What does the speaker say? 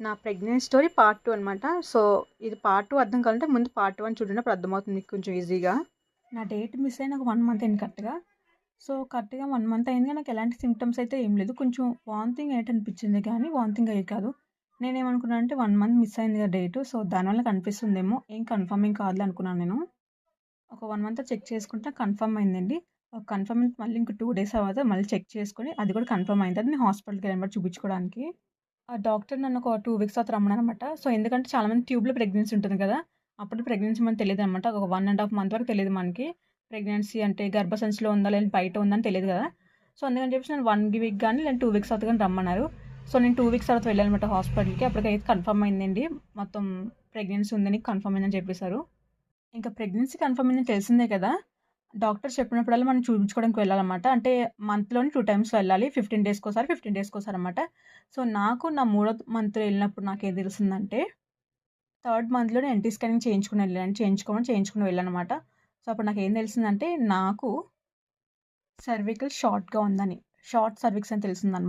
నా pregnancy story part two అనమాట so ఇది పార్ట్ టూ అర్థం కావాలంటే ముందు పార్ట్ వన్ చూడండి అప్పుడు అర్థమవుతుంది మీకు కొంచెం ఈజీగా. నా డేట్ మిస్ అయిన ఒక వన్ మంత్ అయింది కరెక్ట్గా. సో కరెక్ట్గా వన్ మంత్ అయింది నాకు ఎలాంటి సిమ్టమ్స్ అయితే ఏం లేదు. కొంచెం వాంతింగ్ అయ్యేట్ అనిపించింది కానీ వాంతింగ్ అయ్యి కాదు. నేనేమనుకున్నాను అంటే వన్ మంత్ మిస్ అయింది కదా డేట్. సో దానివల్ల కనిపిస్తుందేమో. ఏం కన్ఫర్మింగ్ కాదు అనుకున్నాను నేను. ఒక వన్ మంత్ చెక్ చేసుకుంటే కన్ఫర్మ్ అయిందండి. ఒక కన్ఫర్మ్ మళ్ళీ ఇంకో టూ డేస్ తర్వాత మళ్ళీ చెక్ చేసుకొని అది కూడా కన్ఫర్మ్ అయింది. అది నేను హాస్పిటల్కి వెళ్ళినప్పుడు చూపించుకోవడానికి. ఆ డాక్టర్ నన్ను ఒక టూ వీక్స్ తర్వాత రమ్మనమాట సో ఎందుకంటే చాలామంది ట్యూబ్లో ప్రెగ్నెన్సీ ఉంటుంది కదా అప్పుడు ప్రెగ్నెన్సీ మనకు తెలియదు అనమాట ఒక వన్ అండ్ హాఫ్ మంత్ వరకు తెలియదు మనకి. ప్రెగ్నెన్సీ అంటే గర్భసంచిలో ఉందా లేదా బయట ఉందని తెలియదు కదా. సో అందుకని చెప్పేసి నేను వన్ వీక్ కానీ లేదా టూ వీక్స్ తర్వాత కానీ రమ్మన్నారు. సో నేను టూ వీక్స్ తర్వాత వెళ్ళాను అనమాట హాస్పిటల్కి. అప్పటికైతే కన్ఫర్మ్ అయిందండి. మొత్తం ప్రెగ్నెన్సీ ఉందని కన్ఫర్మ్ అయిందని చెప్పేశారు. ఇంకా ప్రెగ్నెన్సీ కన్ఫర్మ్ అయిందని తెలిసిందే కదా. డాక్టర్ చెప్పినప్పుడల్లా మనం చూపించుకోవడానికి వెళ్ళాలన్నమాట. అంటే మంత్లోని టూ టైమ్స్ వెళ్ళాలి. ఫిఫ్టీన్ డేస్కి ఒకసారి ఫిఫ్టీన్ డేస్కి ఒకసారి అనమాట సో నాకు నా మూడో మంత్లో వెళ్ళినప్పుడు నాకు ఏం తెలిసిందంటే థర్డ్ మంత్లో ఎన్టీ స్కానింగ్ చేయించుకుని వెళ్ళాను. చేయించుకోమని చేయించుకుని వెళ్ళాను అనమాట సో అప్పుడు నాకు ఏం తెలిసిందంటే నాకు సర్వికల్ షార్ట్గా ఉందని షార్ట్ సర్విక్స్ అని తెలిసిందనమాట